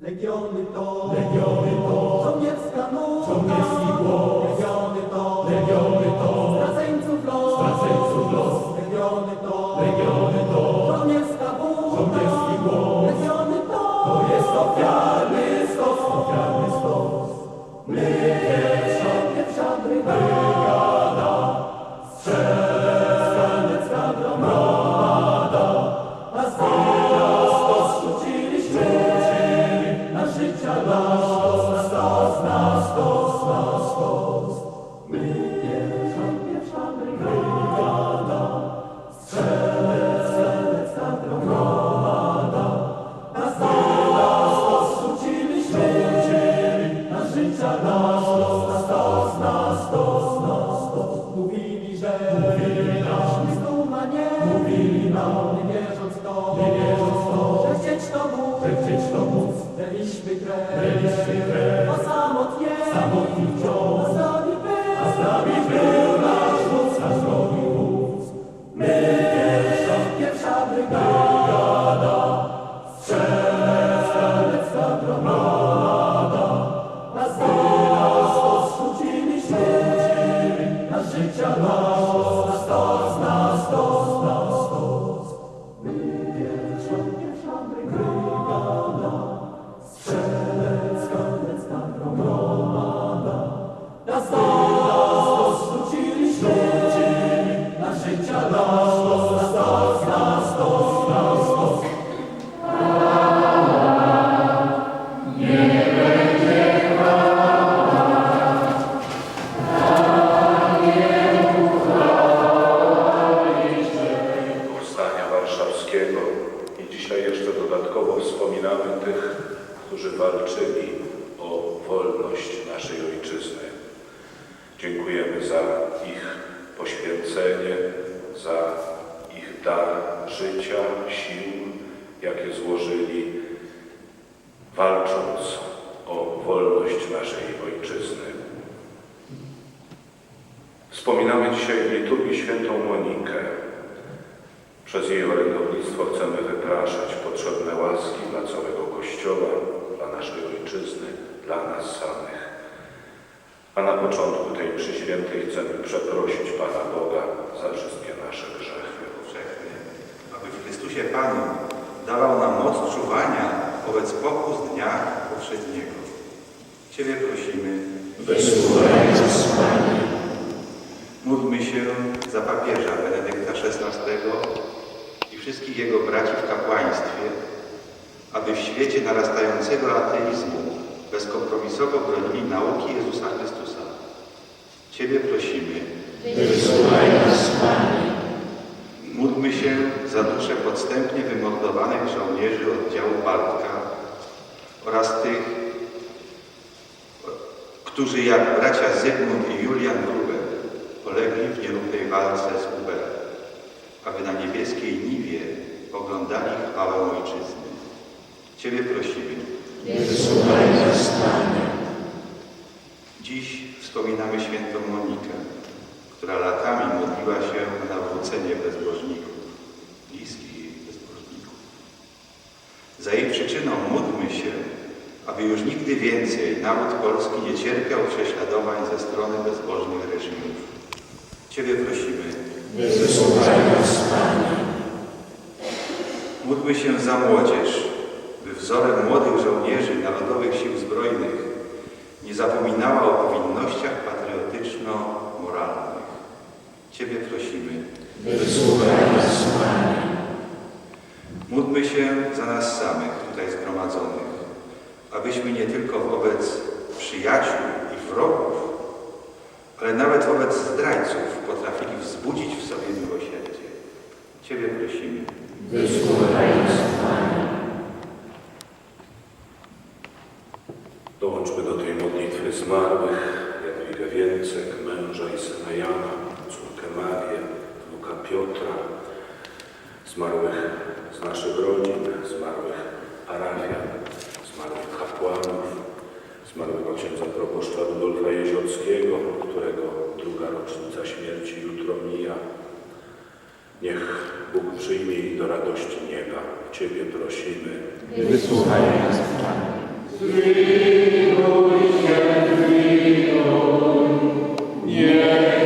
Legiony to, Legiony to, żołnierska nuta, żołnierski głos. Legiony to, Legiony to, straceńców los, straceńców los. Legiony to, Legiony to, żołnierska buta, żołnierski głos. Legiony to, to jest ofiarny stos, ofiarny stos. My pierwsza, pierwsza brygada, na ich begreife. Na stos Dziękujemy za ich poświęcenie, za ich dar życia, sił, jakie złożyli, walcząc o wolność naszej Ojczyzny. Wspominamy dzisiaj w liturgii świętą Monikę. Przez jej orędownictwo chcemy wypraszać potrzebne łaski dla całego Kościoła, dla naszej Ojczyzny, dla nas samych. A na początku tej mszy świętej chcemy przeprosić Pana Boga za wszystkie nasze grzechy. powszechny, aby w Chrystusie Panu dawał nam moc czuwania wobec pokus dnia powszedniego. Ciebie prosimy, Wysłuchaj nas, Panie. módlmy się za papieża Benedykta XVI i wszystkich jego braci w kapłaństwie, aby w świecie narastającego ateizmu bezkompromisowo bronili nauki Jezusa Chrystusa. Ciebie prosimy, Wysłuchaj nas, Panie. Módlmy się za dusze podstępnie wymordowanych żołnierzy oddziału Bartka oraz tych, którzy jak bracia Zygmunt i Julian Gruber polegli w nierównej walce z UB, aby na niebieskiej niwie oglądali chwałę Ojczyzny. Ciebie prosimy. Wysłuchaj nas, Panie. Dziś wspominamy świętą Monikę, która latami modliła się o nawrócenie bezbożników, bliskich jej bezbożników. Za jej przyczyną módlmy się, aby już nigdy więcej naród polski nie cierpiał prześladowań ze strony bezbożnych reżimów. Ciebie prosimy, Wysłuchaj nas, Panie. módlmy się za młodzież, wzorem młodych żołnierzy Narodowych Sił Zbrojnych nie zapominała o powinnościach patriotyczno-moralnych. Ciebie prosimy, Wysłuchaj nas, Panie. Módlmy się za nas samych tutaj zgromadzonych, abyśmy nie tylko wobec przyjaciół i wrogów, ale nawet wobec zdrajców potrafili wzbudzić w sobie miłosierdzie. Ciebie prosimy. Wysłuchaj nas, Panie. Dołączmy do tej modlitwy zmarłych Więcek, męża i syna Jana, córkę Marię, wnuka Piotra, zmarłych z naszych rodzin, zmarłych parafian, zmarłych kapłanów, zmarłego księdza proboszcza Rudolfa Jeziorskiego, którego druga rocznica śmierci jutro mija. Niech Bóg przyjmie ich do radości nieba. Ciebie prosimy. Wysłuchaj nas, Panie. Zmiłuj się, zmiłuj, niech